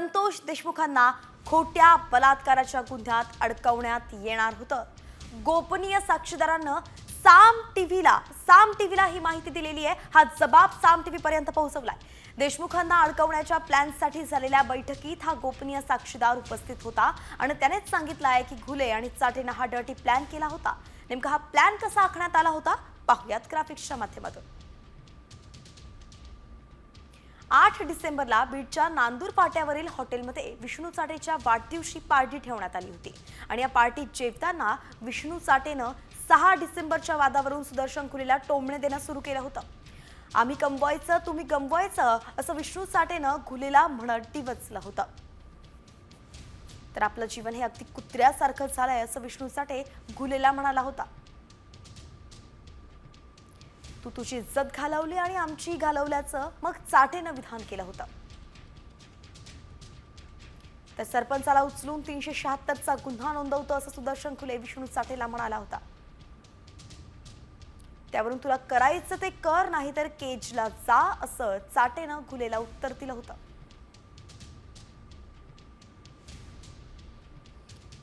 संतोष देशमुखांना खोट्या बलात्काराच्या गुन्ह्यात अडकवण्यात येणार होतं. गोपनीय साक्षीदारानं साम टीव्हीला साम टीव्हीला ही माहिती दिलेली आहे. हा जबाब साम टीव्ही पर्यंत पोहोचवलाय. देशमुखांना अडकवण्याच्या प्लॅनसाठी झालेल्या बैठकीत हा गोपनीय साक्षीदार उपस्थित होता आणि त्यानेच सांगितलं आहे की घुले आणि चाटेनं हा डर्टी प्लॅन केला होता. नेमका हा प्लॅन कसा आखण्यात आला होता? पाहुयात ग्राफिक्सच्या माध्यमातून. आठ डिसेंबरला बीडच्या नांदूर फाट्यावरील हॉटेलमध्ये विष्णू चाटेच्या वाढदिवशी पार्टी ठेवण्यात आली होती. आणि या पार्टीत जेवताना विष्णू चाटेनं सहा डिसेंबरच्या वादावरून सुदर्शन खुलेला टोमणे देणं सुरू केलं होतं. आम्ही कमवायचं तुम्ही गमवायचं असं विष्णू चाटेनं घुलेला म्हणत डिवचलं होतं. तर आपलं जीवन हे अगदी कुत्र्यासारखं झालंय असं विष्णू चाटे घुलेला म्हणाला होता. तू तुझी इज्जत घालवली आणि आमची घालवल्याचं मग चाटेनं विधान केलं होतं. तर सरपंचाला उचलून तीनशे शहात्तरचा गुन्हा नोंदवतो असं सुदर्शन खुले विष्णू चाटेला म्हणाला होता. त्यावरून तुला करायचं ते कर नाही तर केजला जा असं चाटेनं खुलेला उत्तर दिलं होतं.